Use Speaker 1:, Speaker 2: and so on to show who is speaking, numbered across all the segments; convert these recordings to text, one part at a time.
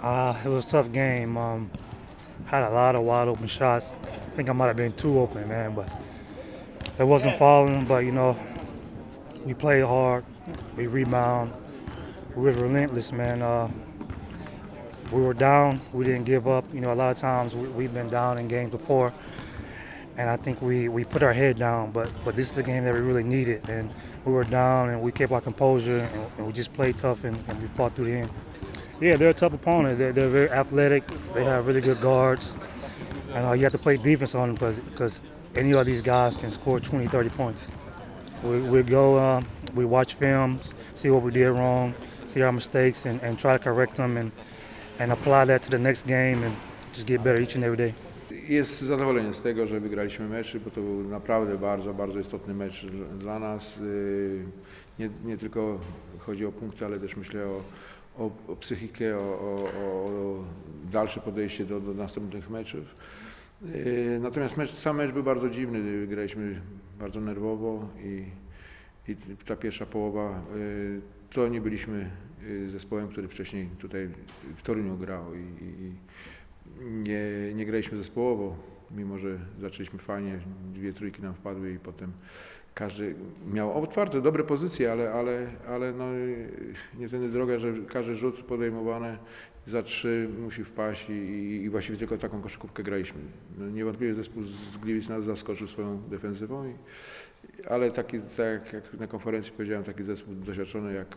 Speaker 1: Uh, it was a tough game. Um, had a lot of wide open shots. I think I might have been too open, man, but it wasn't falling. But you know, we played hard. We rebound. We was relentless, man. Uh, we were down. We didn't give up. You know, a lot of times we, we've been down in games before, and I think we, we put our head down. But but this is a game that we really needed, and we were down, and we kept our composure, and, and we just played tough, and, and we fought through the end. Yeah, they're a tough opponent. They're, they're very athletic. They have really good guards. And uh, you have to play defense on them because any of these guys can score 20, 30 points. We, we go, um, we watch films, see what we did wrong, see our mistakes, and, and try to correct them and, and apply that to the next game and just get better each and every day.
Speaker 2: Jest zadowolenie z tego, że wygraliśmy mecz, bo to był naprawdę bardzo, bardzo istotny mecz dla nas. Nie, nie tylko chodzi o punkty, ale też myślę o, o, o psychikę, o, o, o dalsze podejście do, do następnych meczów. Yy, Natomiast mecz, sam mecz był bardzo dziwny, graliśmy bardzo nerwowo i, i ta pierwsza połowa yy, to nie byliśmy yy, zespołem, który wcześniej tutaj w Toruniu grał i, i, nie, nie graliśmy zespołowo, mimo że zaczęliśmy fajnie, dwie trójki nam wpadły i potem każdy miał otwarte, dobre pozycje, ale, ale, ale no, nie tędy droga, że każdy rzut podejmowany za trzy musi wpaść i, i, właściwie tylko taką koszykówkę graliśmy. No, niewątpliwie zespół z Gliwic nas zaskoczył swoją defensywą, i, ale taki, tak jak na konferencji powiedziałem, taki zespół doświadczony jak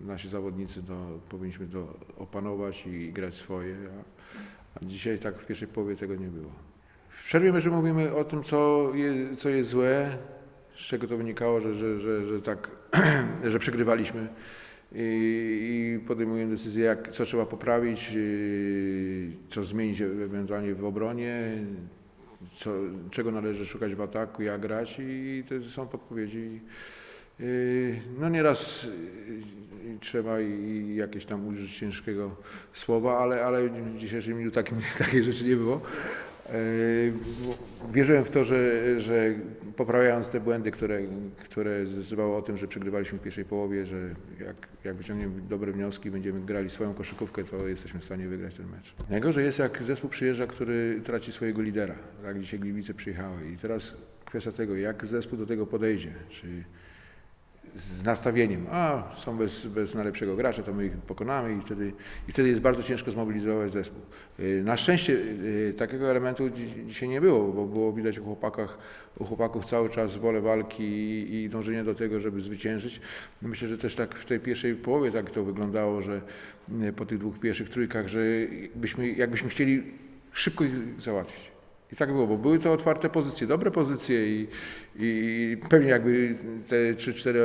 Speaker 2: nasi zawodnicy, no, powinniśmy to opanować i grać swoje. A, a dzisiaj tak w pierwszej połowie tego nie było. W przerwie mówimy o tym, co, je, co jest złe, z czego to wynikało, że, że, że, że tak, że przegrywaliśmy i, i podejmujemy decyzję, jak, co trzeba poprawić, yy, co zmienić ewentualnie w obronie, co, czego należy szukać w ataku, jak grać i to są podpowiedzi. Yy, No nieraz yy, trzeba i jakieś tam użyć ciężkiego słowa, ale, ale w dzisiejszym dniu takiej rzeczy nie było. Yy, Wierzyłem w to, że, że poprawiając te błędy, które, które zdecydowały o tym, że przegrywaliśmy w pierwszej połowie, że jak, jak wyciągniemy dobre wnioski, będziemy grali swoją koszykówkę, to jesteśmy w stanie wygrać ten mecz. Najgorzej jest, jak zespół przyjeżdża, który traci swojego lidera. Tak dzisiaj Gliwice przyjechały. I teraz kwestia tego, jak zespół do tego podejdzie. Czy z nastawieniem, a są bez, bez najlepszego gracza, to my ich pokonamy i wtedy, i wtedy jest bardzo ciężko zmobilizować zespół. Yy, Na szczęście yy, takiego elementu dzi- dzisiaj nie było, bo było widać u, chłopakach, u chłopaków cały czas wolę walki i, i dążenie do tego, żeby zwyciężyć. No Myślę, że też tak w tej pierwszej połowie tak to wyglądało, że yy, po tych dwóch pierwszych trójkach, że byśmy, jakbyśmy chcieli szybko ich załatwić. I tak było, bo były to otwarte pozycje, dobre pozycje i, i pewnie jakby te 3-4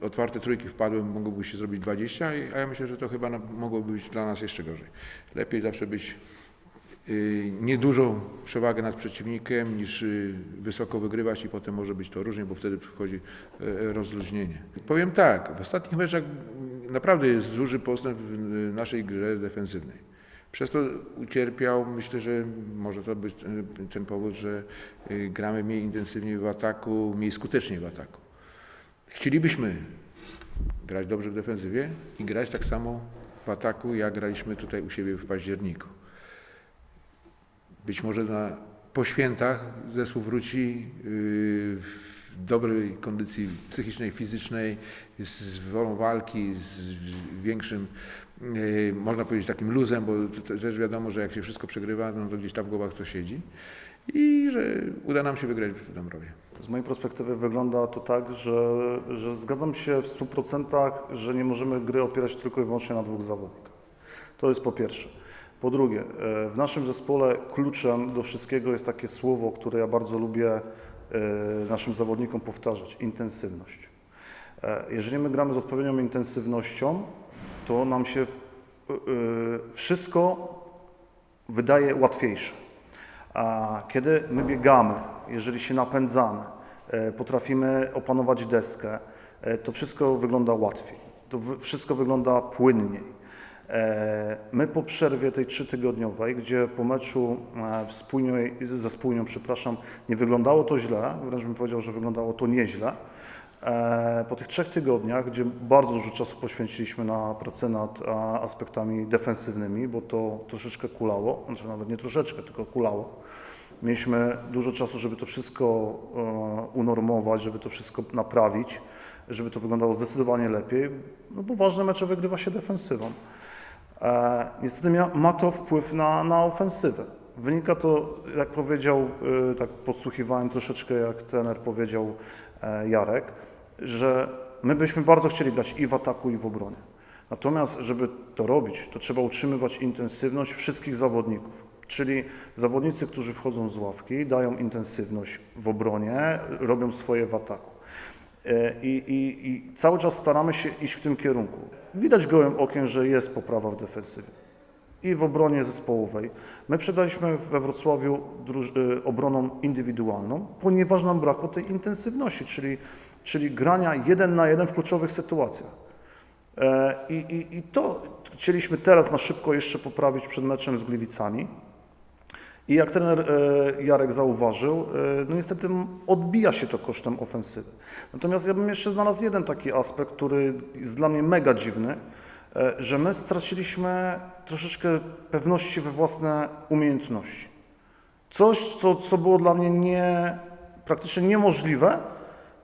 Speaker 2: otwarte trójki wpadły, mogłoby się zrobić 20, i- a ja myślę, że to chyba mogłoby być dla nas jeszcze gorzej. Lepiej zawsze być y, niedużą przewagę nad przeciwnikiem niż y, wysoko wygrywać i potem może być to różnie, bo wtedy przychodzi e, rozluźnienie. Powiem tak, w ostatnich meczach naprawdę jest duży postęp w naszej grze defensywnej. Przez to ucierpiał, myślę, że może to być e, ten powód, że y, gramy mniej intensywnie w ataku, mniej skutecznie w ataku. Chcielibyśmy grać dobrze w defensywie i grać tak samo w ataku, jak graliśmy tutaj u siebie w październiku. Być może na, po świętach zespół wróci yy, w dobrej kondycji psychicznej, fizycznej, z wolą walki, z większym, można powiedzieć, takim luzem, bo też wiadomo, że jak się wszystko przegrywa, no to gdzieś tam w głowach to siedzi i że uda nam się wygrać w Dąbrowie.
Speaker 3: Z mojej perspektywy wygląda to tak, że, że zgadzam się w 100%, że nie możemy gry opierać tylko i wyłącznie na dwóch zawodnikach. To jest po pierwsze. Po drugie, e, w naszym zespole kluczem do wszystkiego jest takie słowo, które ja bardzo lubię e, naszym zawodnikom powtarzać intensywność. Jeżeli my gramy z odpowiednią intensywnością, to nam się e, e, wszystko wydaje łatwiejsze. A kiedy my biegamy, jeżeli się napędzamy, e, potrafimy opanować deskę, e, to wszystko wygląda łatwiej. To wszystko wygląda płynniej. E, My po przerwie tej trzytygodniowej, gdzie po meczu spójnej, ze spójnią, przepraszam, nie wyglądało to źle, wręcz bym powiedział, że wyglądało to nieźle, Po tych trzech tygodniach, gdzie bardzo dużo czasu poświęciliśmy na pracę nad a, aspektami defensywnymi, bo to troszeczkę kulało, znaczy nawet nie troszeczkę, tylko kulało. Mieliśmy dużo czasu, żeby to wszystko e, unormować, żeby to wszystko naprawić, żeby to wyglądało zdecydowanie lepiej, no bo ważne mecze wygrywa się defensywą. E, niestety ma to wpływ na, na ofensywę. Wynika to, jak powiedział, e, tak podsłuchiwałem troszeczkę, jak trener powiedział e, Jarek, że my byśmy bardzo chcieli grać i w ataku, i w obronie. Natomiast, żeby to robić, to trzeba utrzymywać intensywność wszystkich zawodników. Czyli zawodnicy, którzy wchodzą z ławki, dają intensywność w obronie, robią swoje w ataku. E, I, i, I cały czas staramy się iść w tym kierunku. Widać gołym okiem, że jest poprawa w defensywie i w obronie zespołowej. My przegraliśmy we Wrocławiu y, obroną indywidualną, ponieważ nam brakło tej intensywności, czyli, czyli grania jeden na jeden w kluczowych sytuacjach. E, I, i, I to chcieliśmy teraz na szybko jeszcze poprawić przed meczem z Gliwicami. I jak trener e, Jarek zauważył, e, no niestety odbija się to kosztem ofensywy. Natomiast ja bym jeszcze znalazł jeden taki aspekt, który jest dla mnie mega dziwny, że my straciliśmy troszeczkę pewności we własne umiejętności. Coś, co, co było dla mnie nie, praktycznie niemożliwe.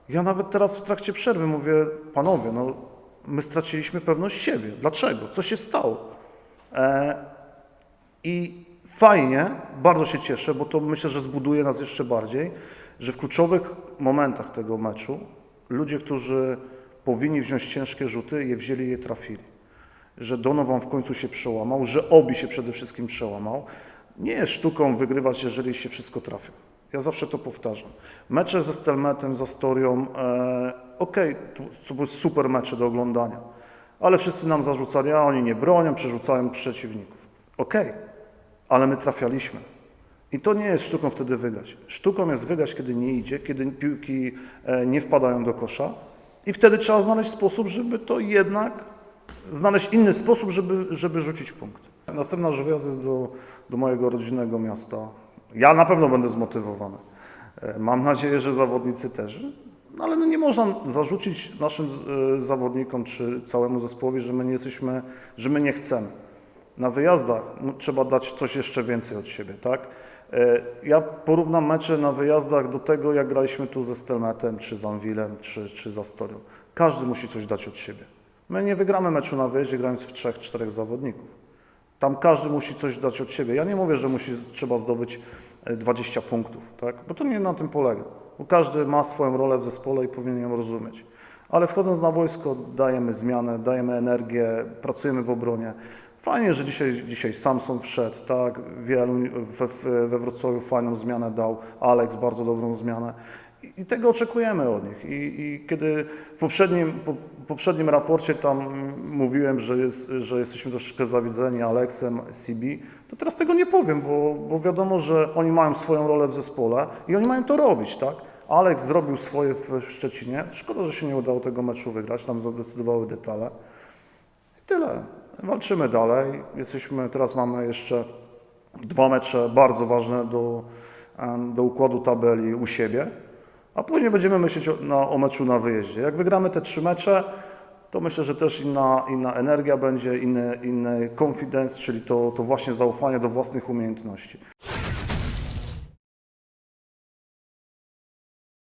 Speaker 3: Ja nawet teraz w trakcie przerwy mówię, panowie, no my straciliśmy pewność siebie. Dlaczego? Co się stało? E, i fajnie, bardzo się cieszę, bo to myślę, że zbuduje nas jeszcze bardziej, że w kluczowych momentach tego meczu ludzie, którzy powinni wziąć ciężkie rzuty, je wzięli i je trafili. Że Donovan w końcu się przełamał, że Obi się przede wszystkim przełamał. Nie jest sztuką wygrywać, jeżeli się wszystko trafia. Ja zawsze to powtarzam. Mecze ze Stelmetem, z Astorią, e, okej, to, to były super mecze do oglądania, ale wszyscy nam zarzucali, a oni nie bronią, przerzucają przeciwników. Okej, ale my trafialiśmy. I to nie jest sztuką wtedy wygrać. Sztuką jest wygrać, kiedy nie idzie, kiedy piłki e, nie wpadają do kosza i wtedy trzeba znaleźć sposób, żeby to jednak, znaleźć inny sposób, żeby, żeby rzucić punkt. Następna nasz wyjazd jest do, do mojego rodzinnego miasta. Ja na pewno będę zmotywowany. E, Mam nadzieję, że zawodnicy też. No ale no nie można zarzucić naszym e, zawodnikom czy całemu zespołowi, że my nie jesteśmy, że my nie chcemy na wyjazdach no, trzeba dać coś jeszcze więcej od siebie, tak? E, Ja porównam mecze na wyjazdach do tego, jak graliśmy tu ze Stelmetem, czy z Anwilem, czy, czy z Astorią. Każdy musi coś dać od siebie. My nie wygramy meczu na wyjeździe grając w trzech, czterech zawodników. Tam każdy musi coś dać od siebie. Ja nie mówię, że musi, trzeba zdobyć e, 20 punktów, tak? bo to nie na tym polega. Bo każdy ma swoją rolę w zespole i powinien ją rozumieć. Ale wchodząc na boisko dajemy zmianę, dajemy energię, pracujemy w obronie. Fajnie, że dzisiaj, dzisiaj Samson wszedł, tak? Wielu we- we Wrocławiu fajną zmianę dał, Alex bardzo dobrą zmianę. I, i tego oczekujemy od nich. I, I kiedy w poprzednim, po, poprzednim raporcie tam mówiłem, że, jest, że jesteśmy troszeczkę zawiedzeni Alexem, CB, to teraz tego nie powiem, bo, bo wiadomo, że oni mają swoją rolę w zespole i oni mają to robić, tak? Alex zrobił swoje w, w Szczecinie. Szkoda, że się nie udało tego meczu wygrać, tam zadecydowały detale. I tyle. Walczymy dalej. Jesteśmy, teraz mamy jeszcze dwa mecze bardzo ważne do, do układu tabeli u siebie, a później będziemy myśleć o, na, o meczu na wyjeździe. Jak wygramy te trzy mecze, to myślę, że też inna, inna energia będzie, inny, inny confidence, czyli to, to właśnie zaufanie do własnych umiejętności.